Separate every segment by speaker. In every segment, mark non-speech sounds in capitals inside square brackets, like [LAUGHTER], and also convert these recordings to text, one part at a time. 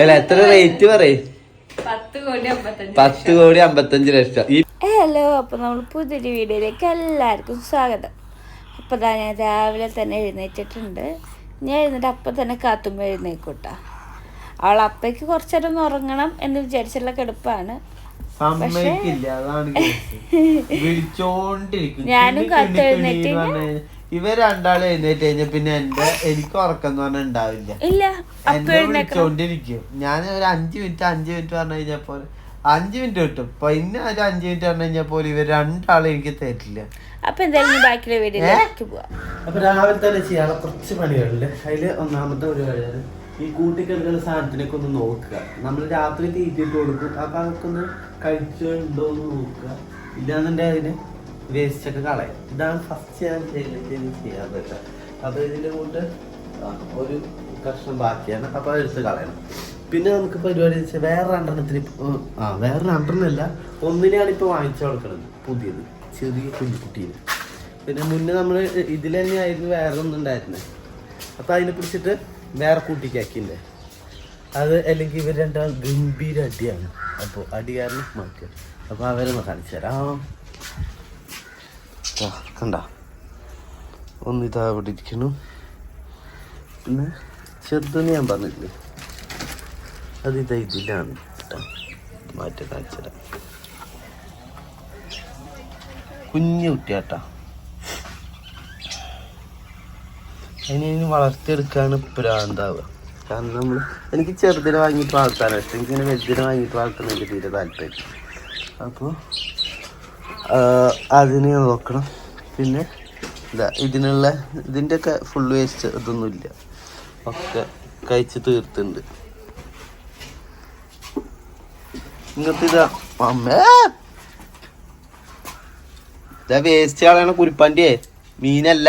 Speaker 1: അല്ല എത്ര റേറ്റ് പറയ്?
Speaker 2: പത്ത് കോടി അമ്പത്തഞ്ച്
Speaker 1: ലക്ഷം.
Speaker 3: ഹലോ അപ്പൊ നമ്മൾ പുതിയൊരു വീഡിയോയിലേക്ക് എല്ലാവർക്കും സ്വാഗതം. അപ്പൊ താ ഞാൻ രാവിലെ തന്നെ എഴുന്നേറ്റിട്ടുണ്ട്. ഞാൻ എഴുന്നേറ്റ് അപ്പൊ തന്നെ കാത്തുമ്പോ എഴുന്നേക്കൂട്ടാ. അവൾ അപ്പയ്ക്ക് കുറച്ചേരം ഒന്ന് ഉറങ്ങണം എന്ന് വിചാരിച്ചുള്ള കിടപ്പാണ്. ഞാനും
Speaker 1: കിണി, ഇവർ രണ്ടാളും എഴുന്നേറ്റ് കഴിഞ്ഞ പിന്നെ എന്റെ എനിക്ക് ഉറക്കം എന്ന് പറഞ്ഞാൽ ഉണ്ടാവില്ല
Speaker 3: ഇല്ല
Speaker 1: എന്നെ വിളിച്ചോണ്ടിരിക്കും. ഞാൻ ഒരു അഞ്ചു മിനിറ്റ് അഞ്ചു മിനിറ്റ് പറഞ്ഞു കഴിഞ്ഞപ്പോൾ അഞ്ചു മിനിറ്റ് കിട്ടും. പിന്നെ ഒരു അഞ്ചു മിനിറ്റ് പറഞ്ഞു കഴിഞ്ഞാൽ പോലും ഇവർ രണ്ടാളും എനിക്ക് തരില്ല.
Speaker 3: അപ്പം എന്തായാലും ബാക്കിയുള്ള വീഡിയോയിലേക്ക് പോവാം.
Speaker 4: അപ്പൊ രാവിലെ തന്നെ ചെയ്യാനുള്ള കുറച്ച് പണികളുണ്ട്. അതിൽ ഒന്നാമത്തെ ഒരു കാര്യം ഈ കൂട്ടിക്കിടക്കുന്ന സാധനത്തിനൊക്കെ ഒന്ന് നോക്കുക. നമ്മൾ രാത്രി തീറ്റിട്ട് കൊടുക്കും. അപ്പൊ അതൊക്കെ ഒന്ന് കഴിച്ചുണ്ടോ എന്ന് നോക്കുക. ഇല്ലാന്നുണ്ടെങ്കിൽ അതിന് വേസ്റ്റ് ഒക്കെ കളയും. ഇതാണ് ഫസ്റ്റ് ഞാൻ ചെയ്യാൻ പറ്റുക അപ്പൊ ഇതിന്റെ കൂട്ട് ഒരു കഷ്ണം ബാക്കിയാണ്. അപ്പൊ അതെടുത്ത് കളയണം. പിന്നെ നമുക്ക് പരിപാടി വെച്ചാൽ വേറെ രണ്ടെണ്ണത്തിന് ആ വേറെ രണ്ടെണ്ണമല്ല ഒന്നിനെയാണ് ഇപ്പൊ വാങ്ങിച്ചു കൊടുക്കുന്നത് പുതിയത്. ചെറിയ കുഞ്ഞുകുട്ടീനെ പിന്നെ മുന്നേ നമ്മൾ ഇതിൽ തന്നെയായിരുന്നു വേറെ ഒന്നും ഉണ്ടായിരുന്നത് അപ്പൊ അതിനെ പിടിച്ചിട്ട് വേറെ കൂട്ടിക്കാക്കിണ്ടേ അത് അല്ലെങ്കിൽ ഇവർ രണ്ടാൾ ഗംഭീര അടിയാണ്. അപ്പോൾ അടി കാരണം മാറ്റുക അപ്പോൾ അവരെ കാണിച്ചു തരാം. കണ്ട. ഒന്ന് ഇതാ അവിടെ ഇരിക്കുന്നു. പിന്നെ ചെറുതെന്ന് ഞാൻ പറഞ്ഞില്ലേ അത് ഇതാ ഇതിലാണ് മാറ്റി കാണിച്ചത് കുഞ്ഞു കുട്ടിയാട്ടാ. അതിനെ വളർത്തിയെടുക്കാണ് പ്രാന്താവുക കാരണം നമ്മൾ എനിക്ക് ചെറുതിനെ വാങ്ങിയിട്ട് വളർത്താനാണ് ഇഷ്ടം. എനിക്ക് ഇങ്ങനെ വലുതിനെ വാങ്ങിയിട്ട് വളർത്തുന്നതിന്റെ തീരെ താല്പര്യം അപ്പോൾ അതിനെ നോക്കണം. പിന്നെ ഇതാ ഇതിനുള്ള ഇതിന്റെയൊക്കെ ഫുൾ വേസ്റ്റ് ഇതൊന്നുമില്ല. ഒക്കെ കഴിച്ച് തീർത്തുണ്ട് ഇങ്ങനത്തെ ഇതാ. അമ്മേ! ഇതാ വേസ്റ്റ് ആളാണ് കുരിപ്പാന്റെ മീനല്ല.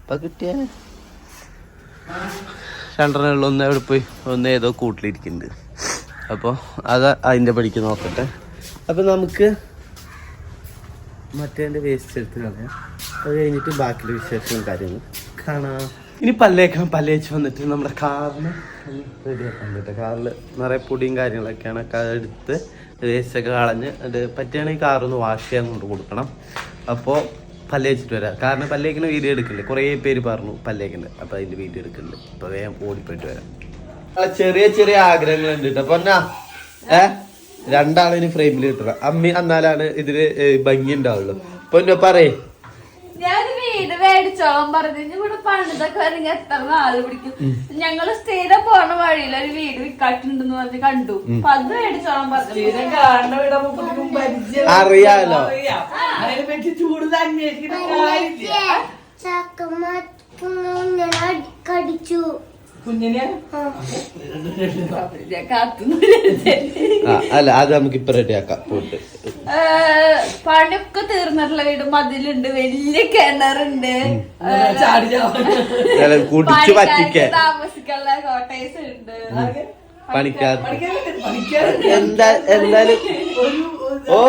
Speaker 4: ഇപ്പൊ കിട്ടിയ. രണ്ടെണ്ണമുള്ള ഒന്ന് എവിടെ പോയി ഒന്ന് ഏതോ കൂട്ടിലിരിക്കുന്നുണ്ട്. അപ്പോൾ അത് അതിന്റെ പടിക്ക് നോക്കട്ടെ. അപ്പോൾ നമുക്ക് മറ്റേ വേസ്റ്റ് എടുത്ത് കളയാം. അത് കഴിഞ്ഞിട്ട് ബാക്കിയുള്ള വിശേഷവും കാര്യങ്ങളും. കാണാം. ഇനി പല്ലേക്കാൻ പല്ലേച്ച് വന്നിട്ട് നമ്മുടെ കാറിന് റെഡിയാക്കാൻ പറ്റും. കാറിൽ നിറയെ പൊടിയും കാര്യങ്ങളൊക്കെയാണ്. എടുത്ത് എടുത്ത് വേസ്റ്റൊക്കെ കളഞ്ഞ് അത് പറ്റുകയാണെങ്കിൽ കാറൊന്ന് വാഷ് ചെയ്യാൻ കൊണ്ട് കൊടുക്കണം. അപ്പോൾ പല്ലേച്ചിട്ട് വരാം. കാരണം പല്ലേക്കിന് വീഡിയോ എടുക്കില്ലേ? കുറേ പേര് പറഞ്ഞു പല്ലേക്കിന്റെ അപ്പോൾ അതിന്റെ വീഡിയോ എടുക്കുന്നുണ്ട് അപ്പോൾ വേഗം ഓടിപ്പോയിട്ട് വരാം. ചെറിയ ചെറിയ ആഗ്രഹങ്ങളുണ്ട് കേട്ടോ പൊന്നാ ഏ? രണ്ടാളിന് ഫ്രെയിമിൽ കിട്ടണം. അമ്മി എന്നാലാണ് ഇതിൽ ഭംഗി ഉണ്ടാവുള്ളൂ. പൊന്നോ പറയേ.
Speaker 2: ഞാൻ വീട് പറഞ്ഞു. ഇവിടെ പണിതൊക്കെ വരണമെങ്കിൽ എത്ര നാൾ പിടിക്കും? ഞങ്ങൾ സ്ഥിരം പോണ വഴിയിൽ ഒരു വീട് വിൽക്കാട്ടുണ്ടെന്ന് പറഞ്ഞ് കണ്ടു. അപ്പൊ അത് മേടിച്ചോളം പറഞ്ഞു.
Speaker 1: അറിയാലോ.
Speaker 5: അതിനെ പറ്റി ചൂട് അന്വേഷിക്കുന്ന കുഞ്ഞിനെ?
Speaker 1: ആ. അല്ല അത് നമുക്ക് ഇപ്പൊ റെഡിയാക്കാം പോയിട്ട്
Speaker 2: പണിയൊക്കെ തീർന്നിട്ടുള്ള വീട് മതിലുണ്ട് വലിയ കിണറുണ്ട്.
Speaker 1: കുടിച്ച് പറ്റിക്കാൻ
Speaker 2: താമസിക്കാനുള്ള കോട്ടേഴ്സ് ഉണ്ട്.
Speaker 1: പണിക്കാർ
Speaker 5: പണിക്കാർ
Speaker 1: എന്താ എന്തായാലും ഓ.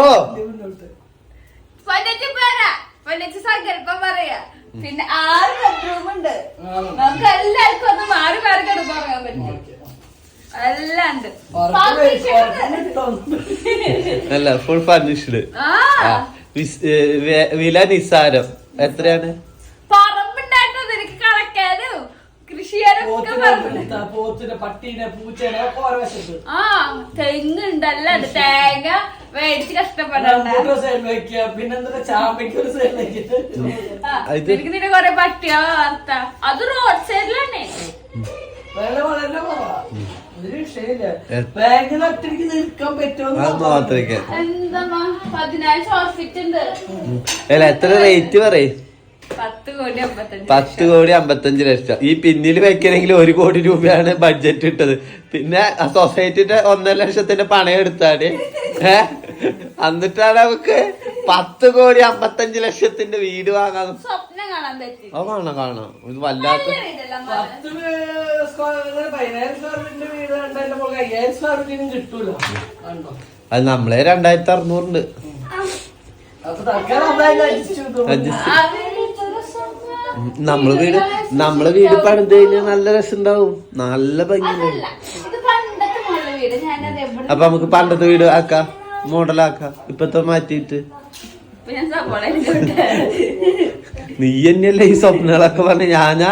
Speaker 2: സങ്കല്പം പറയാ. പിന്നെ ആറ് ബെഡ്റൂം ഉണ്ട്. നമുക്ക് എല്ലാവർക്കും ഒന്ന് മാറി മാറി കിടന്നുറങ്ങാൻ പറ്റും. എല്ലാം ഉണ്ട്.
Speaker 1: അല്ല ഫുൾ ഫർണിഷ്ഡ്
Speaker 2: ആ.
Speaker 1: വില നിസ്സാരം. എത്രയാണ്?
Speaker 5: പോത്തിനെ പട്ടീനെ പൂച്ചേനെ ഒക്കെ ഓരോ വശത്ത്.
Speaker 2: ആ തെങ്ങുണ്ട് എല്ലാം ഉണ്ട് തേങ്ങ മേടിച്ച് കഷ്ടപ്പെടണ്ട.
Speaker 5: റംബൂട്ടാൻ സൈഡ് വെക്കുക പിന്നെന്താ ചാമ്പയ്ക്ക് ഒരു
Speaker 2: എനിക്ക് നിന്നെ കൊറേ പട്ടിയാ വാർത്ത അത് റോഡ് സൈഡിലാണ്
Speaker 5: വളരെ വളരെ കുറവാ.
Speaker 1: എത്ര റേറ്റ് പറയ്?
Speaker 2: പത്ത് കോടി അമ്പത്തഞ്ച്
Speaker 1: ലക്ഷം. ഈ പിന്നിൽ വെക്കണമെങ്കിൽ ഒരു കോടി രൂപയാണ് ബഡ്ജറ്റ് ഇട്ടത്. പിന്നെ സൊസൈറ്റിന്റെ ഒന്നര ലക്ഷത്തിന്റെ പണയം എടുത്താണ് ഏഹ് എന്നിട്ടാണ് നമുക്ക് പത്ത് കോടി അമ്പത്തഞ്ച് ലക്ഷത്തിന്റെ വീട് വാങ്ങാൻ.
Speaker 2: സ്വപ്നം കാണാൻ പറ്റി.
Speaker 1: അത് കാണാം കാണാം ഇത് വല്ലാത്ത അത് നമ്മളെ രണ്ടായിരത്തി അറുന്നൂറുണ്ട്.
Speaker 5: അഡ്ജസ്റ്റ്
Speaker 4: നമ്മൾ വീട് നമ്മളെ വീട് പണിത് കഴിഞ്ഞാൽ നല്ല രസം ഉണ്ടാവും നല്ല
Speaker 5: ഭംഗി ഇത് പണ്ടത്തെ മോളുടെ വീട്. ഞാനത് എവിടെ
Speaker 4: അപ്പൊ നമുക്ക് പണ്ടത്തെ വീട് ആക്കാം. മോഡലാക്കാം. ഇപ്പത്തെ മാറ്റിയിട്ട്.
Speaker 5: ഇപ്പൊ ഞാൻ സവാള അരിഞ്ഞോട്ടെ.
Speaker 4: നീ തന്നെയല്ലേ ഈ സ്വപ്നങ്ങളൊക്കെ പറഞ്ഞ. ഞാനാ?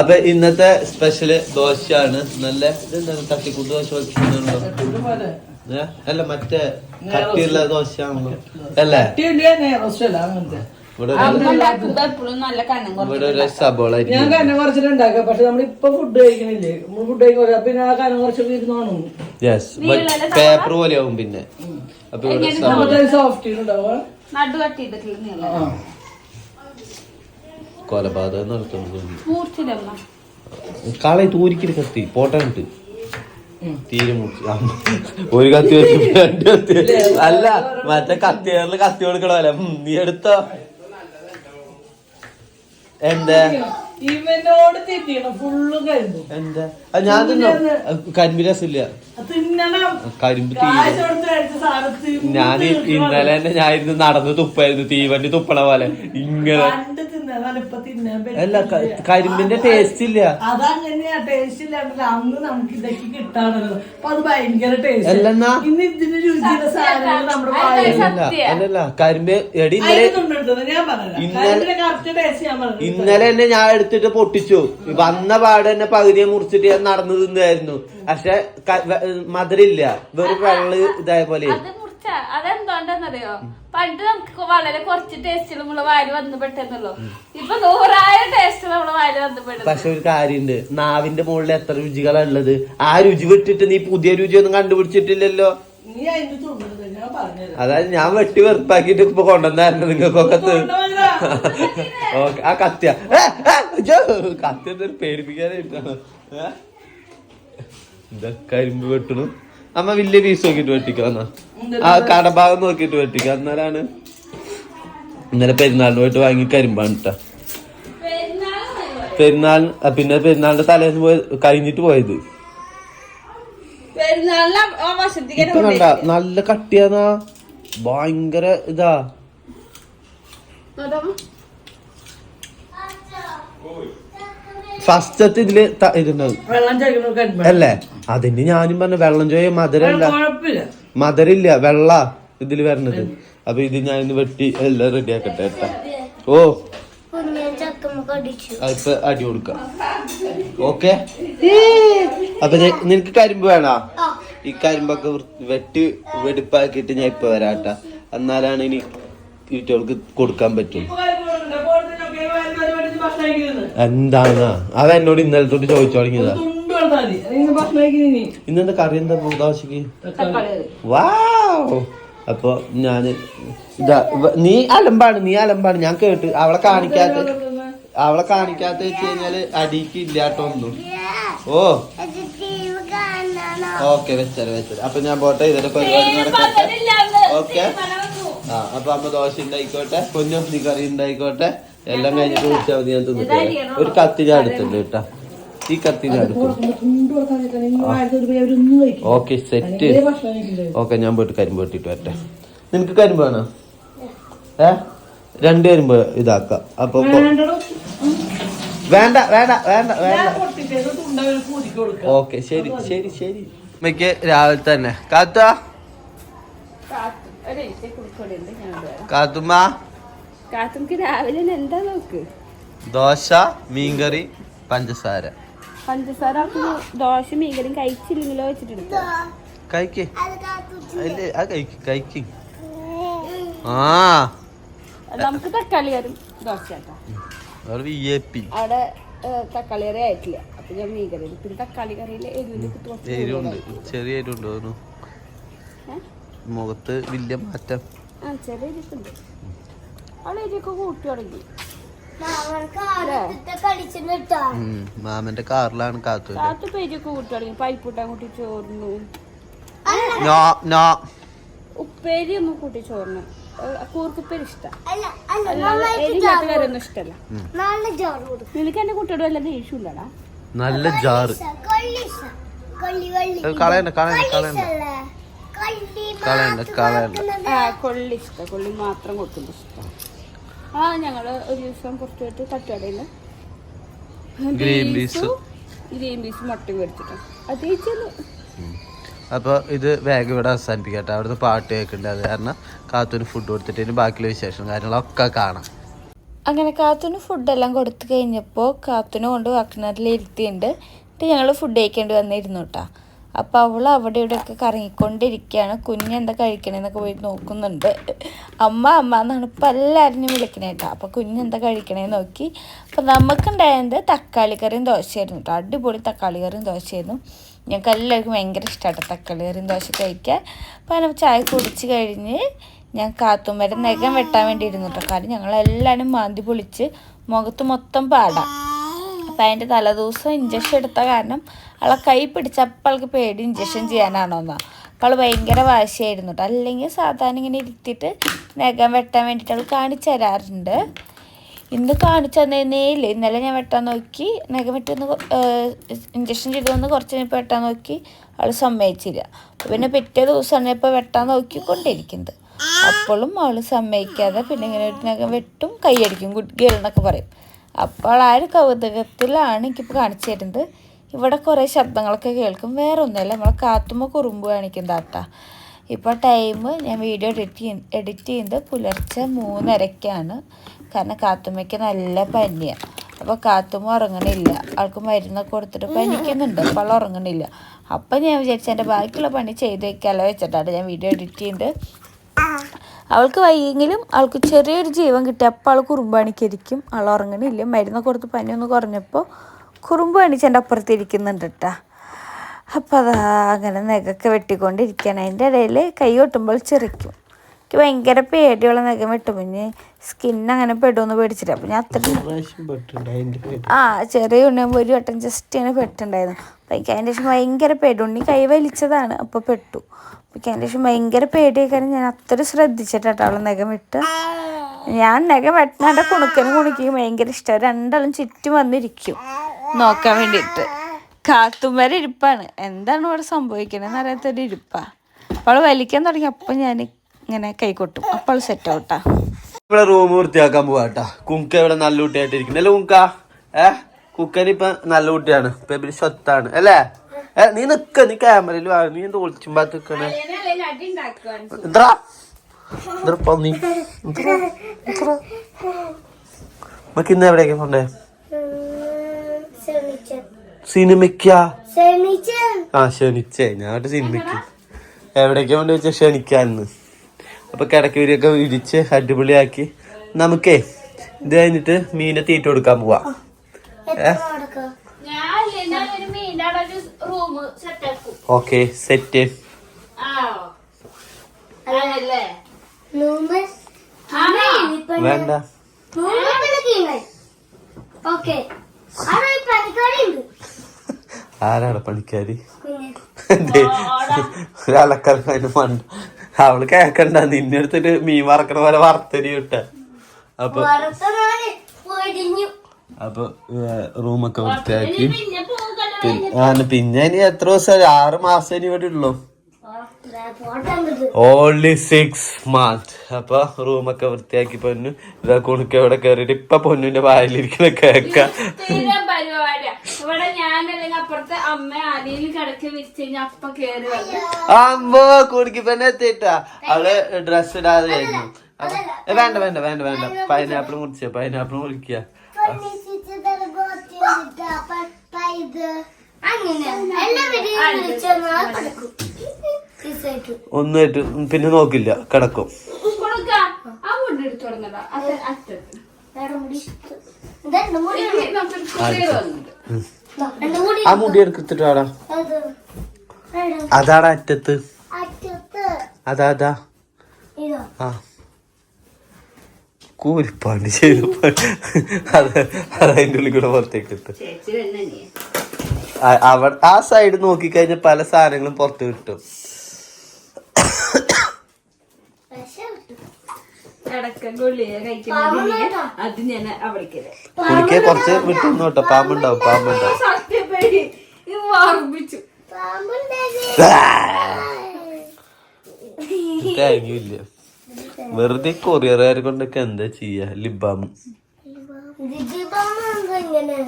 Speaker 4: അപ്പൊ ഇന്നത്തെ സ്പെഷ്യൽ ദോശയാണ്. നല്ല ഇതെന്താണ്? തട്ടിക്കൂട്ട് ദോശ വെച്ചിട്ടുണ്ടോ? അല്ല മറ്റേ കട്ടിയുള്ള ദോശയാണല്ലോ. അല്ലേ? ഇവിടെ ഒരു-
Speaker 5: ഉണ്ടാക്കുമ്പോ നല്ല കനം
Speaker 4: ഇവിടെ ഒരു സബോള
Speaker 1: ഞാൻ കനം കുറച്ചിട്ട് ഉണ്ടാക്കാം. പക്ഷെ നമ്മളിപ്പൊ ഫുഡ് കഴിക്കണില്ലേ? നമ്മൾ ഫുഡ് കഴിക്കുക പിന്നെ ആ കനം കുറച്ച് ഇരുന്നോണം
Speaker 4: യെസ് പേപ്പർ പോലെ ആവും പിന്നെ. അപ്പൊ ഇവിടെ
Speaker 1: സോഫ്റ്റ്
Speaker 4: കൊലപാതകം നടത്തുന്നത്.
Speaker 5: മൂർച്ചിലമ്മ
Speaker 4: കാളെ തൂരിക്കൽ കത്തി. പോട്ടാനിട്ട് തീരെ ഒരു കത്തി വെച്ച് അല്ല മറ്റേ കത്തിയേറിൽ കത്തി കൊടുക്കണമല്ല നീ എടുത്തോ. എന്താ?
Speaker 1: ഇവനോട് തെറ്റിയണം ഫുള്ള് കരിമ്പ്.
Speaker 4: എന്താ? ഞാൻ കരിമ്പ് രസമില്ല.
Speaker 1: തിന്നണം
Speaker 4: കരിമ്പ് ഞാൻ ഇന്നലെ തന്നെ ഞാൻ ഇരുന്ന് നടന്ന് തുപ്പായിരുന്നു തീവണ്ടി തുപ്പണ പോലെ. ഇങ്ങനെ അല്ല. കരിമ്പിന്റെ ടേസ്റ്റ് ഇല്ല.
Speaker 1: അതങ്ങനെയാ ടേസ്റ്റ് ഇല്ലാണ്ടല്ല അന്ന് നമുക്ക് ഇതൊക്കെ കിട്ടാണല്ലോ. അപ്പൊ അത് ഭയങ്കര ടേസ്റ്റ്
Speaker 4: അല്ലെന്നാ?
Speaker 1: ഇന്ന് ഇതിന് രുചിയുടെ സാധനങ്ങൾ നമ്മുടെ
Speaker 4: അല്ലല്ല കരിമ്പ് എടി ഇന്നലെ ഇന്നലെ-
Speaker 1: തന്നെ ഞാൻ പറഞ്ഞു
Speaker 4: ഇന്നലെ തന്നെ ഞാൻ എടുത്തിട്ട് പൊട്ടിച്ചു. വന്ന പാട് തന്നെ പകുതിയെ മുറിച്ചിട്ട് ഞാൻ നടന്നു തിന്നായിരുന്നു. പക്ഷെ മധുരില്ല വെറും വെള്ള ഇതായ പോലെ
Speaker 5: അതെന്തോണ്ടെന്നറിയോ പണ്ട് നമുക്ക് വളരെ കുറച്ച് ടേസ്റ്റിൽ നമ്മളെ ഇപ്പൊ ടേസ്റ്റ് നമ്മളെ
Speaker 4: പക്ഷെ ഒരു കാര്യണ്ട്. നാവിന്റെ മുകളിൽ എത്ര രുചികളാ ഉള്ളത്. ആ രുചി വിട്ടിട്ട് നീ പുതിയ രുചി ഒന്നും കണ്ടുപിടിച്ചിട്ടില്ലല്ലോ. അതായത് ഞാൻ വെട്ടി വെറുപ്പാക്കിട്ട് ഇപ്പൊ കൊണ്ടുവന്നായിരുന്നു നിങ്ങൾക്കൊക്കെ [LAUGHS] ആ കത്തിയ. കത്തി എന്തൊരു പേടിപ്പിക്കാനായിട്ടാണ് വെട്ടണു. അമ്മ വലിയ പീസ് നോക്കിട്ട് വെട്ടിക്കാന്ന ആ കടഭാഗം നോക്കിട്ട് വെട്ടിക്കാം. എന്നാലാണ് ഇന്നലെ പെരുന്നാളിന് പോയിട്ട് വാങ്ങി കരിമ്പാണ് കേട്ടാ പെരുന്നാൾ പിന്നെ പെരുന്നാളിന്റെ തലേന്ന് പോയി കഴിഞ്ഞിട്ട് പോയത്.
Speaker 5: പെരുന്നാളിന്
Speaker 4: നല്ല കട്ടിയാന്നാ. ഭയങ്കര ഇതാ. ഫസ്റ്റത്തെ ഇതിൽ ഇതുണ്ടാവും അല്ലേ? അതിന് ഞാനും പറഞ്ഞു വെള്ളം ചോയ മധുരല്ല. മധുരില്ല വെള്ള ഇതിൽ വരണത്. അപ്പൊ ഇത് ഞാൻ ഇന്ന് വെട്ടി എല്ലാം റെഡി ആക്കട്ടെ കേട്ടാ ഓ. ഇപ്പൊ അടി കൊടുക്കാം. ഓക്കെ? അപ്പൊ നിനക്ക് കരിമ്പ് വേണോ? ഈ കരിമ്പൊക്കെ വെട്ട് വെടിപ്പാക്കിയിട്ട് ഞാൻ ഇപ്പൊ വരാട്ടാ എന്നാലാണ് ഇനി വീട്ടുകൾക്ക് കൊടുക്കാൻ പറ്റും. എന്താണ്? അത് എന്നോട് ഇന്നലെ തൊട്ട് ചോദിച്ചു തുടങ്ങിയതാ. ഇന്നെന്താ കറി എന്താ ദോശക്ക്? വാവ്. അപ്പൊ ഞാൻ ഇതാ നീ അലമ്പാണ് നീ അലമ്പാണ്. ഞാൻ കേട്ട് അവളെ കാണിക്കാത്ത. അവളെ കാണിക്കാത്ത വെച്ച് കഴിഞ്ഞാൽ അടിക്ക് ഇല്ലാട്ടോ ഒന്നും. ഓ. ഓക്കെ വെച്ചാൽ വെച്ചാൽ അപ്പൊ ഞാൻ പോട്ടെ ഇതിന്റെ പരിപാടി നടക്കട്ടെ? ഓക്കെ. ആ അപ്പൊ അമ്മ ദോശ ഉണ്ടായിക്കോട്ടെ കുഞ്ഞു കറി ഉണ്ടായിക്കോട്ടെ. എല്ലാം കഴിഞ്ഞിട്ട് വിളിച്ചാൽ മതി ഞാൻ തിന്നിട്ട് ഒരു കത്തി ഞാൻ എടുത്തിട്ടുണ്ട് കേട്ടാ. ഈ കത്തി ഞാൻ എടുത്തു ഓക്കെ സെറ്റ് ഓക്കെ ഞാൻ പോയിട്ട് കരിമ്പ് വെട്ടിട്ട് വരട്ടെ. നിനക്ക് കരിമ്പ് വേണോ? ഏ രണ്ട് കരിമ്പ് ഇതാക്കാം. അപ്പൊ വേണ്ട വേണ്ട വേണ്ട വേണ്ട ഓക്കെ ശരി ശരി ശരി. മിക്ക രാവിലെ തന്നെ. കാത്ത കാത്തുമ്മ?
Speaker 2: കാത്തുമ്മക്ക് രാവിലെ എന്താ നോക്ക്?
Speaker 4: ദോശ മീൻകറി പഞ്ചസാര.
Speaker 2: പഞ്ചസാര ദോശ മീൻകറിയും കഴിച്ചില്ലെങ്കിലോ വെച്ചിട്ടുണ്ട്
Speaker 4: കഴിക്ക്. അല്ലേ ആ കഴിക്ക് കഴിക്ക്. ആ.
Speaker 2: നമുക്ക് തക്കാളി കറി ദോശ കേട്ടോ അവിടെ തക്കാളി കറി ആയിട്ടില്ല. അപ്പൊ ഞാൻ മീൻ കറി എടുത്തു. പിന്നെ തക്കാളി കറിയിൽ
Speaker 4: എരിവുണ്ട്. ചെറിയ എരിവുണ്ട് തോന്നുന്നു. മുഖത്ത് വലിയ മാറ്റം.
Speaker 2: ആ ചെറിയ എരിവുണ്ട്. അവളെ എരിവൊക്കെ കൂട്ടി തുടങ്ങി.
Speaker 6: കടിച്ചിട്ടാ
Speaker 4: ഉം. മാമന്റെ കാറിലാണ് കാത്തു.
Speaker 2: കാത്തു പേരൊക്കെ കൂട്ടി തുടങ്ങി. പരിപ്പൂട്ടാൻ കൂട്ടി ചോറിനു
Speaker 4: നോ നോ
Speaker 2: ഉപ്പേരി ഒന്നും കൂട്ടി ചോറിന് കൂർക്കുപ്പേരി ഇഷ്ടം നിനക്ക് എന്റെ കുട്ടിയോട് വല്ല
Speaker 4: നല്ല ജാറ്.
Speaker 6: കൊള്ളി കൊള്ളി കൊള്ളി.
Speaker 4: അത് കളയണ്ട കളയണ്ട കളയണ്ട. കളയണ്ട കളയണ്ട.
Speaker 2: കൊള്ളി ഇഷ്ടം കൊള്ളി മാത്രം കൊടുക്കുന്നത് ഇഷ്ടം. ആ ഞങ്ങൾ ഒരു ദിവസം പുറത്തുപോയിട്ട് തട്ടുകടയിൽ
Speaker 4: ഗ്രീൻ പീസ്.
Speaker 2: ഗ്രീൻ പീസ് മുട്ടയും മേടിച്ചിട്ടുണ്ട് അത് കഴിച്ചത്
Speaker 4: അപ്പോൾ ഇത് വേഗം ഇവിടെ അവസാനിപ്പിക്കട്ടെ അവിടുന്ന് പാട്ട് കേൾക്കുന്നുണ്ട് അത് കാരണം കാത്തൂന് ഫുഡ് കൊടുത്തിട്ട് ഇനി ബാക്കിയുള്ള വിശേഷം കാര്യങ്ങളൊക്കെ കാണാം.
Speaker 2: അങ്ങനെ കാത്തൂന് ഫുഡെല്ലാം കൊടുത്തു കഴിഞ്ഞപ്പോൾ കാത്തുനെ കൊണ്ട് വക്കനറിൽ ഇരുത്തിയിട്ടുണ്ട്. എന്നിട്ട് ഞങ്ങൾ ഫുഡ് കഴിക്കേണ്ടി വന്നിരുന്നു കേട്ടോ. അപ്പോൾ അവൾ അവിടെ ഇവിടെയൊക്കെ കറങ്ങിക്കൊണ്ടിരിക്കുകയാണ്. കുഞ്ഞെന്താ കഴിക്കണേന്നൊക്കെ പോയി നോക്കുന്നുണ്ട്. അമ്മ അമ്മ എന്നാണ് ഇപ്പം എല്ലാവരും വിളിക്കണേ കേട്ടോ. അപ്പോൾ കുഞ്ഞെന്താ കഴിക്കണേ നോക്കി. അപ്പോൾ നമുക്കുണ്ടായത് തക്കാളി കറിയും ദോശയായിരുന്നു കേട്ടോ. അടിപൊളി തക്കാളി കറിയും ദോശയായിരുന്നു. ഞങ്ങൾക്ക് എല്ലാവർക്കും ഭയങ്കര ഇഷ്ടമാണ് തക്കാളി കറിയും ദോശ കഴിക്കാൻ. അപ്പോൾ അങ്ങനെ ചായ കുടിച്ച് കഴിഞ്ഞ് ഞാൻ കാത്തുമ്മയുടെ നഖം വെട്ടാൻ വേണ്ടി ഇരുന്നു കേട്ടോ കാരണം ഞങ്ങളെല്ലാവരും മാന്തി പൊളിച്ച് മുഖത്ത് മൊത്തം പാടാം. അപ്പം അതിന്റെ തലേദിവസം ഇഞ്ചക്ഷൻ എടുത്ത കാരണം അവളെ കൈ പിടിച്ചപ്പോൾ ആൾക്ക് പേടി ഇഞ്ചക്ഷൻ ചെയ്യാനാണോ എന്നാ അപ്പോൾ അവൾ ഭയങ്കര വാശിയായിരുന്നു കേട്ടോ അല്ലെങ്കിൽ സാധാരണ ഇങ്ങനെ ഇരുത്തിയിട്ട് നഖം വെട്ടാൻ വേണ്ടിയിട്ട് അവൾ കാണിച്ചു തരാറുണ്ട്. ഇന്ന് കാണിച്ചു തന്നേയില്ല ഇന്നലെ ഞാൻ വെട്ടാൻ നോക്കി. നഖം വെട്ടുന്ന ഇഞ്ചക്ഷൻ വന്ന് കുറച്ച് കഴിഞ്ഞപ്പോൾ വെട്ടാൻ നോക്കി. അവൾ സമ്മതിച്ചില്ല. പിന്നെ പിറ്റേ ദിവസമാണ് ഇപ്പോൾ വെട്ടാൻ നോക്കിക്കൊണ്ടിരിക്കുന്നത് അപ്പോഴും അവൾ സമ്മതിക്കാതെ പിന്നെ ഇങ്ങനെ ഒരു നഖം വെട്ടും കൈയടിക്കും ഗുഡ് ഗേൾ എന്നൊക്കെ പറയും. അപ്പോൾ ആ ഒരു കൗതുകത്തിലാണ് എനിക്കിപ്പോൾ കാണിച്ചു തരുന്നത്. ഇവിടെ കുറേ ശബ്ദങ്ങളൊക്കെ കേൾക്കും. വേറെ ഒന്നുമില്ല നമ്മളെ കാത്തുമ്പോൾ കുറുമ്പ് കാണിക്കുന്നതാട്ടാ ഇപ്പോൾ ടൈം ഞാൻ വീഡിയോ എഡിറ്റ് എഡിറ്റ് ചെയ്യുന്നത് പുലർച്ചെ മൂന്നരയ്ക്കാണ് കാരണം കാത്തുമ്മയ്ക്ക് നല്ല പനിയാണ് അപ്പോൾ കാത്തുമ്മ ഉറങ്ങണില്ല. ആൾക്ക് മരുന്നൊക്കെ കൊടുത്തിട്ട് പനിക്കുന്നുണ്ട്. അപ്പോൾ അവൾ ഉറങ്ങണില്ല. അപ്പം ഞാൻ വിചാരിച്ചു എന്റെ ബാക്കിയുള്ള പണി ചെയ്ത് വെക്കാമല്ലോ വെച്ചിട്ടാണ് ഞാൻ വീഡിയോ എഡിറ്റ് ചെയ്യുന്നത് അവൾക്ക് വയ്യെങ്കിലും അവൾക്ക് ചെറിയൊരു ജീവൻ കിട്ടി. അപ്പോൾ അവൾ കുറുമ്പ് കാണിക്കായിരിക്കും അവൾ ഉറങ്ങണില്ല. മരുന്നൊക്കെ കൊടുത്ത് പനി ഒന്ന് കുറഞ്ഞപ്പോൾ കുറുമ്പ് കാണിച്ച് എന്റെ അപ്പുറത്ത് ഇരിക്കുന്നുണ്ട് കേട്ടാ അപ്പം അതാ അങ്ങനെ നെഗൊക്കെ വെട്ടിക്കൊണ്ടിരിക്കുകയാണ് അതിന്റെ ഇടയിൽ കൈ കൊട്ടുമ്പോൾ ചെറിക്കും. എനിക്ക് ഭയങ്കര പേടിയുള്ള നഖം വെട്ടും പിന്നെ സ്കിൻ അങ്ങനെ പെടുമെന്ന് പേടിച്ചിട്ട്. അപ്പം ഞാൻ അത്ര ആ ചെറിയ ഉണ്ണിയാകുമ്പോൾ ഒരു വട്ടം ജസ്റ്റ് ഇങ്ങനെ പെട്ടുണ്ടായിരുന്നു അപ്പം എനിക്ക് അതിന്റെ ശേഷം ഭയങ്കര പേടി. ഉണ്ണി കൈ വലിച്ചതാണ് അപ്പോൾ പെട്ടു. അപ്പം എനിക്ക് അതിന്റെ ശേഷം ഭയങ്കര പേടിയായി ഞാൻ അത്ര ശ്രദ്ധിച്ചിട്ടാട്ടോ അവളെ നഖം വിട്ട് ഞാൻ നഖം വെട്ടനാണ്ട് കുണുക്കനും കുണുക്കിയും ഭയങ്കര ഇഷ്ടം. രണ്ടാളും ചുറ്റും വന്നിരിക്കും. നോക്കാൻ വേണ്ടിയിട്ട്. കാത്തുമ്പര ഇരിപ്പാണ്. എന്താണ് ഇവിടെ സംഭവിക്കണതെന്ന് അറിയാത്തൊരു ഇരിപ്പാ. അപ്പോൾ അവൾ വലിക്കാൻ തുടങ്ങി. അപ്പം ഞാൻ ഇങ്ങനെ കൈ കൊട്ടും അപ്പോൾ സെറ്റ് ഔട്ടാ
Speaker 4: ഇവിടെ റൂം വൃത്തിയാക്കാൻ പോവാട്ടാ കുങ്ക ഇവിടെ നല്ല കുട്ടിയായിട്ടിരിക്കുന്നു. അല്ലേ കുങ്ക? ഏ? കുക്കന് ഇപ്പൊ നല്ല കുട്ടിയാണ്. ഇപ്പൊ ഇവർ സ്വത്താണ്. അല്ലേ? ഏ നീ നിക്ക. നീ ക്യാമറയിൽ വാ. നീ എന്താ ഒളിച്ചും പാത്ത് നിക്കണേ പന്നി നമുക്ക് ഇന്ന് എവിടേക്ക് പോണ്ടേ? സിനിമയ്ക്ക? ആ ക്ഷണിച്ചേ ഞാൻ സിനിമയ്ക്ക്. എവിടേക്കാ വേണ്ടി വെച്ചാ ക്ഷണിക്കാന്ന് അപ്പൊ കിടക്കൂരിയൊക്കെ ഇടിച്ച് അടിപൊളിയാക്കി. നമുക്കേ ഇത് കഴിഞ്ഞിട്ട് മീനെ തീറ്റ കൊടുക്കാൻ പോവാ. ഓക്കെ സെറ്റ് വേണ്ട. ആരാണ് പണിക്കാരി? ഒരാളക്കാരൻ മണ്ട അവൾ കേക്കണ്ട നിന്നെ എടുത്തിട്ട് മീൻ വറക്കണ പോലെ വറുത്തരി കിട്ട അപ്പൊ അപ്പൊ റൂമൊക്കെ വൃത്തിയാക്കി.
Speaker 5: പിന്നെ
Speaker 4: ഇനി എത്ര ദിവസം? ആറ് മാസം ഇനി ഇവിടെ ഉള്ളു. ഓൺലി സിക്സ് മന്ത് അപ്പൊ റൂമൊക്കെ വൃത്തിയാക്കി പൊന്നു. ഇതാ കുണുക്ക ഇവിടെ കയറിയിട്ട് ഇപ്പൊ പൊന്നുവിന്റെ വായിലിരിക്കുന്ന കേക്ക.
Speaker 5: പരിപാടിയാ ഇവിടെ ഞാനല്ലെങ്കിൽ അപ്പുറത്തെ അമ്മ ആരെയും കിടക്ക് വിരിച്ച് കഴിഞ്ഞാൽ അപ്പ കേറി വന്നു
Speaker 4: അമ്മോ കുടുക്കി പെണ്ണെ എത്തിട്ടാ അവൾ ഡ്രസ് ഇടാതെ ആയിരുന്നു. വേണ്ട വേണ്ട വേണ്ട വേണ്ട. പൈനാപ്പിൾ മുറിച്ച പൈനാപ്പിൾ മുറിക്കുക. ഒന്നായിട്ട് പിന്നെ നോക്കില്ല കിടക്കും.
Speaker 5: കൊടുക്ക. ആ മുണ്ട് എടുത്തു തുടങ്ങടാ അത് അറ്റത്ത്
Speaker 4: ആ മുടി എടുത്തിട്ടാടാ
Speaker 6: വാടാ.
Speaker 4: അതാടാ അറ്റത്ത്. അതാ അതാ.
Speaker 6: ഇതോ.
Speaker 4: ആ. കൂലിപ്പാണ്ട് ചെയ്തു അത് അതിന്റെ ഉള്ളിൽ കൂടെ പുറത്തേക്ക് അവിടെ ആ സൈഡ് നോക്കിക്കഴിഞ്ഞാൽ പല സാധനങ്ങളും പുറത്ത് കിട്ടും.
Speaker 5: ഗുളിക കഴിക്കുന്ന അത് ഞാൻ
Speaker 4: കുറച്ച് വിട്ടു നോട്ടോ പാമ്പുണ്ടാവും പാമ്പുണ്ടാവും.
Speaker 5: സത്യപ്പേടി. ഇത്
Speaker 4: വെറുതെ കൊറിയറുകാരെ കൊണ്ടൊക്കെ എന്താ ചെയ്യാ? ലിബാം.
Speaker 6: കിട്ടിയോട്ടെ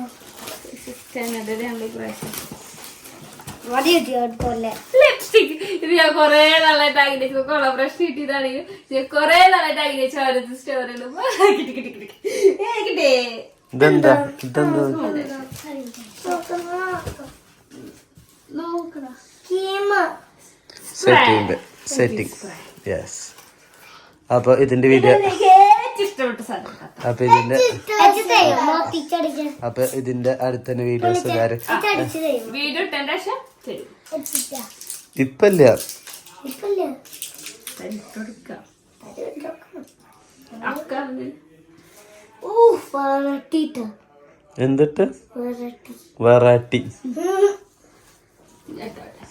Speaker 5: ലിപ്സ്റ്റിക് ഇത് ഞാൻ കൊറേ നാളായിട്ട് ആഗ്രഹിച്ചു കൊളാബറേഷൻ കിട്ടിയതാണെങ്കിൽ ഞാൻ കൊറേ നാളായിട്ട് ആഗ്രഹിച്ചു അവരത് സ്റ്റോറിയിലും കിട്ടി
Speaker 4: ഇതെന്താ? ഇതെന്താ? സെറ്റിംഗ് സെറ്റിംഗ് യെസ് അപ്പൊ ഇതിന്റെ വീഡിയോ അപ്പൊ ഇതിന്റെ അപ്പൊ ഇതിന്റെ അടുത്ത വീഡിയോസ് ഇപ്പല്ല.
Speaker 6: എന്തിട്ട്? തരും
Speaker 5: വീഡിയോ ഇട്ടതിന്റെ ശേഷം തരും
Speaker 6: അടിച്ചിട്ടാ
Speaker 4: ഇപ്പല്ല
Speaker 6: ഇപ്പല്ലേ
Speaker 5: കൊടുക്കാം അക്ക
Speaker 6: ഓ വരട്ടിട്ടാ
Speaker 4: എന്നിട്ട്
Speaker 6: വരട്ടി
Speaker 4: വെറൈറ്റി
Speaker 6: ഓ വരട്ടി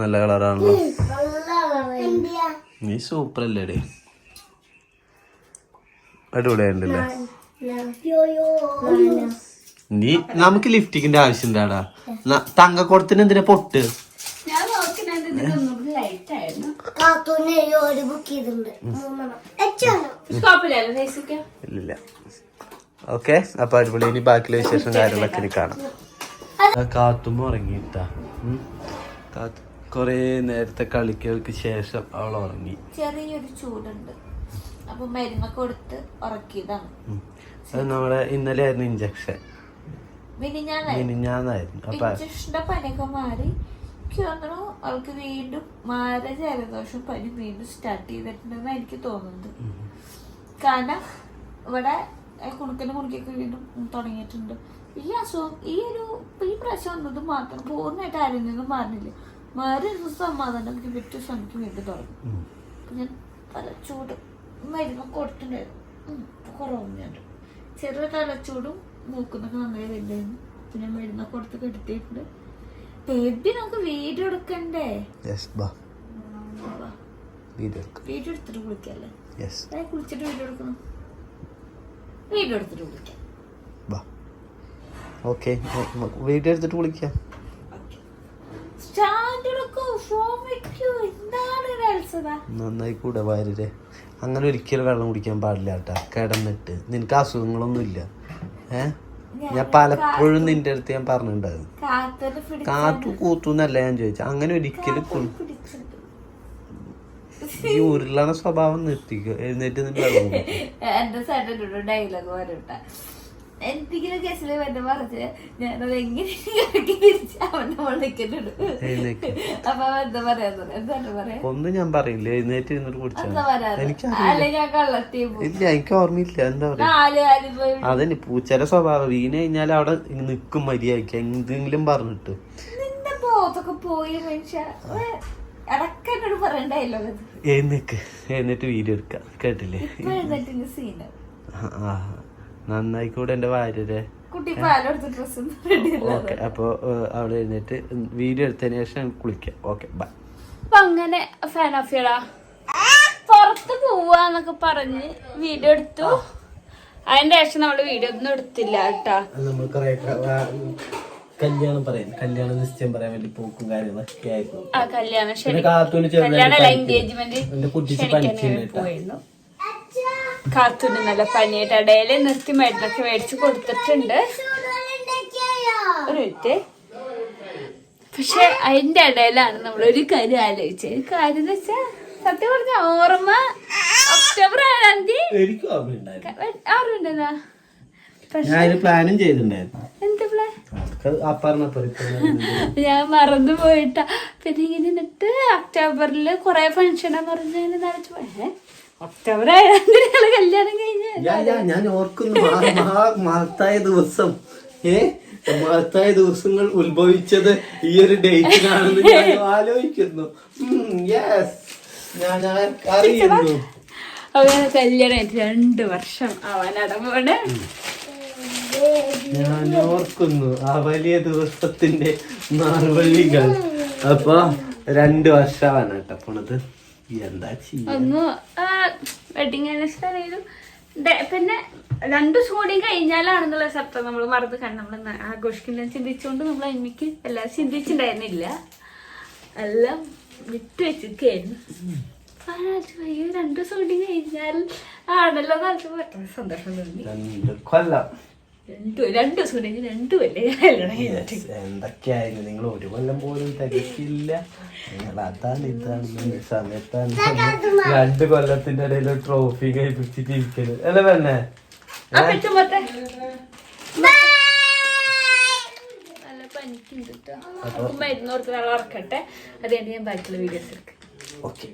Speaker 4: നല്ല കളറാണല്ലോ. നീ സൂപ്പർ അല്ലേടേ അടിപൊളിയായിണ്ടല്ലേ
Speaker 6: യോയോ
Speaker 4: നീ നമുക്ക് ലിഫ്റ്റിക്കിന്റെ ആവശ്യം ഉണ്ടാടാ തങ്കക്കുടത്തിന് എന്തിനാ പൊട്ട്? ഓക്കെ അപ്പൊ അടിപൊളി. ഇനി ബാക്കിയുള്ള വിശേഷം കാര്യങ്ങളൊക്കെ കാണാം. ആ ഉറങ്ങിട്ടാ കൊറേ നേരത്തെ കളിക്കൾക്ക് ശേഷം അവൾ ഉറങ്ങി.
Speaker 2: ചെറിയൊരു ചൂടുണ്ട്. അപ്പൊ മരുന്നൊക്കെ കൊടുത്ത് ഉറക്കിയതാണ്.
Speaker 4: അത് നമ്മുടെ ഇന്നലെ ആയിരുന്നു ഇഞ്ചക്ഷൻ
Speaker 2: മിനിഞ്ഞാന്നായി
Speaker 4: മിനിഞ്ഞാന്നായിരുന്നു. അപ്പൊ
Speaker 2: ഇഞ്ചക്ഷന്റെ പനിയൊക്കെ മാറി. എനിക്ക് തോന്നുന്നു അവൾക്ക് വീണ്ടും മാര ജലദോഷം പനി വീണ്ടും സ്റ്റാർട്ട് ചെയ്തിട്ടുണ്ടെന്ന് എനിക്ക് തോന്നുന്നത്. കാരണം ഇവിടെ കുണുക്കനും കുണുക്കൊക്കെ വീണ്ടും തുടങ്ങിയിട്ടുണ്ട്. ഈ അസുഖം ഈ ഒരു ഈ പ്രശ്നം വന്നത് മാത്രം പൂർണമായിട്ട് ആരിൽ നിന്നും മാറുന്നില്ല മാറി ഒരു സമാധാനം എനിക്ക് വിറ്റ് എനിക്ക് വീണ്ടും തുടങ്ങി. ഞാൻ പല ചൂട് മരുന്ന് കൊടുത്തിട്ടുണ്ടായിരുന്നു. കുറവുണ്ട്. ചെറിയ തലച്ചൂടും മൂക്കുന്നൊക്കെ നന്നായി വരുന്നുണ്ടായിരുന്നു പിന്നെ മരുന്ന് കൊടുത്ത് കെടുത്തിട്ടുണ്ട്. ബേബി നമുക്ക് വീഡിയോ എടുക്കണ്ടേ?
Speaker 4: വീഡിയോ
Speaker 2: വീഡിയോ എടുത്തിട്ട് കുളിക്കല്ലേ? കുളിച്ചിട്ട് വീഡിയോ എടുക്കണം. വീഡിയോ എടുത്തിട്ട് കുളിക്കാം.
Speaker 4: ഓക്കെ വീഡിയോ എടുത്തിട്ട് വിളിക്കാം. നന്നായി കൂടെ വാരരെ. അങ്ങനെ ഒരിക്കലും വെള്ളം കുടിക്കാൻ പാടില്ല കേട്ടാ. കിടന്നിട്ട്. നിനക്ക് അസുഖങ്ങളൊന്നും ഇല്ല ഏ? ഞാൻ പലപ്പോഴും നിന്റെ അടുത്ത് ഞാൻ പറഞ്ഞിട്ടുണ്ടായിരുന്നു. കാത്തു കൂത്തുന്നല്ല ഞാൻ ചോദിച്ചു. അങ്ങനെ ഒരിക്കലും ഈ ഉരുളണ സ്വഭാവം നിർത്തിക്കോ. എഴുന്നേറ്റ് നിന്റെ വെള്ളം കുടിക്കും
Speaker 2: കേസിൽ വന്നെ പറഞ്ഞ് ഞാനത് എങ്ങനെ [LAUGHS] അപ്പൊ എന്താ പറയാ? എന്താ പറയാ?
Speaker 4: ഒന്നും ഞാൻ പറയില്ല. എഴുന്നേറ്റ് ഇരുന്നിട്ട് കുടിച്ചാൽ ഇല്ല എനിക്ക് ഓർമ്മയില്ല. എന്താ പറയാ? അതന്നെ പൂച്ചയുടെ സ്വഭാവം. വീണ് കഴിഞ്ഞാൽ അവിടെ നിക്കും മര്യാദയ്ക്ക്. എന്തെങ്കിലും പറഞ്ഞിട്ട്.
Speaker 2: നിന്റെ ബോധമൊക്കെ പോയി മനുഷ്യ. ഇടക്കെന്നോട് പറയണ്ടായില്ലോ അത്
Speaker 4: എഴുന്നേക്ക്. എഴുന്നേറ്റ് വീഡിയോ എടുക്കാം. കേട്ടില്ലേ? നന്നായിക്കൂടെ എന്റെ ഭാര്യരെ.
Speaker 2: കുട്ടി
Speaker 4: ഓക്കെ. അപ്പൊ അവിടെ എഴുന്നേറ്റ് വീഡിയോ എടുത്തതിന് ശേഷം കുളിക്കാം. ഓക്കെ ബൈ
Speaker 5: അപ്പൊ അങ്ങനെ ഫാൻ ഓഫ് ചെയ്യടാ. പുറത്ത് പോവാന്നൊക്കെ പറഞ്ഞ് വീഡിയോ എടുത്തു. അതിന്റെ ശേഷം നമ്മൾ വീഡിയോ ഒന്നും എടുത്തില്ല കേട്ടാ.
Speaker 7: നമ്മൾ കുറെ കല്യാണം പറയാൻ കല്യാണ നിശ്ചയം പറയാൻ വേണ്ടി പോക്കും കാര്യങ്ങളൊക്കെ ആയിരുന്നു.
Speaker 5: ആ കല്യാണം ശരി
Speaker 7: കാത്തൂന്
Speaker 5: എൻഗേജ്മെന്റ്
Speaker 7: എന്റെ
Speaker 5: ക്ഷണിക്കാൻ
Speaker 7: പനിച്ചിട്ടുണ്ട്
Speaker 5: പോയിരുന്നു. കാത്തുണ്ട് നല്ല പനിയായിട്ട് ഇടയിൽ നിർത്തി മരുന്നൊക്കെ മേടിച്ച് കൊടുത്തിട്ടുണ്ട്. ഒരു മിനിറ്റ്. പക്ഷെ അതിന്റെ ഇടയിലാണ് നമ്മൾ ഒരു കാര്യം ആലോചിച്ചത് ഒരു കാര്യം എന്ന് വെച്ചാ സത്യം പറഞ്ഞ ഓർമ്മ ഒക്ടോബർ ഏഴാം തീയതി.
Speaker 7: ഓർമ്മ ഓർമ്മയുണ്ടായിരുന്നു. ഞാൻ പ്ലാനും ചെയ്തിട്ടുണ്ടായിരുന്നു.
Speaker 5: എന്താ പ്ലാൻ ഞാൻ മറന്നു പോയിട്ട. പിന്നെ ഇങ്ങനെ എന്നിട്ട് ഒക്ടോബറിൽ കുറെ ഫംഗ്ഷനാന്ന് പറഞ്ഞു നടച്ചു ഏ? ഒക്ടോബർ ഏഴാം തീയതി കല്യാണം കഴിഞ്ഞ.
Speaker 7: ഞാൻ ഓർക്കുന്നു. മഹത്തായ ദിവസം. ഏ? മഹത്തായ ദിവസങ്ങൾ ഉത്ഭവിച്ചത് ഈ ഒരു ഡേറ്റിനാണെന്ന് ഞാൻ ആലോചിക്കുന്നു. യെസ് ഞാൻ അറിയുന്നു.
Speaker 5: കല്യാണം രണ്ടു വർഷം ആവാനടമാണ്
Speaker 7: ഞാൻ ഓർക്കുന്നു ആ വലിയ ദിവസത്തിന്റെ നാർവഴികൾ അപ്പൊ രണ്ട് വർഷമാണ് കേട്ടോ. പോണത് എന്താ ചെയ്യുന്നു
Speaker 5: ഒന്ന് വെഡിങ് ആനിവേഴ്സറി
Speaker 2: പിന്നെ രണ്ടു കൂടി കഴിഞ്ഞാലാണെന്നുള്ള സത്യം. നമ്മൾ മറന്നു. കണ്ട് നമ്മൾ ആഘോഷിക്കുന്ന ചിന്തിച്ചുകൊണ്ട് നമ്മൾ എനിക്ക് എല്ലാം ചിന്തിച്ചിട്ടുണ്ടായിരുന്നില്ല. എല്ലാം വിട്ട് വെച്ചിരിക്കായിരുന്നു അയ്യോ രണ്ടു കൂടി കഴിഞ്ഞാൽ ആണല്ലോ നല്ല സന്തോഷം തോന്നി.
Speaker 4: കൊല്ലം.
Speaker 2: രണ്ടു രണ്ടു ദിവസം കഴിഞ്ഞ് രണ്ടു അല്ലേ കല്യാണം കഴിഞ്ഞിട്ട്
Speaker 4: എന്തൊക്കെയായിരുന്നു? നിങ്ങൾ ഒരു കൊല്ലം പോലും തികച്ചില്ല. നിങ്ങൾ അതാണ് ഇതാണ് സമയത്താണ് രണ്ട് കൊല്ലത്തിന്റെ ഇടയിൽ ട്രോഫി കഴിപ്പിച്ചിട്ട് ഇരിക്കൽ അല്ലേ പെണ്ണെ?
Speaker 2: നല്ല പനിക്കുണ്ട് കേട്ടോ മരുന്ന് കൊടുക്കുന്ന ആൾ ഉറക്കട്ടെ. അത് കഴിഞ്ഞ് ഞാൻ ബാക്കിയുള്ള വീഡിയോസ് എടുക്കാം.
Speaker 4: ഓക്കെ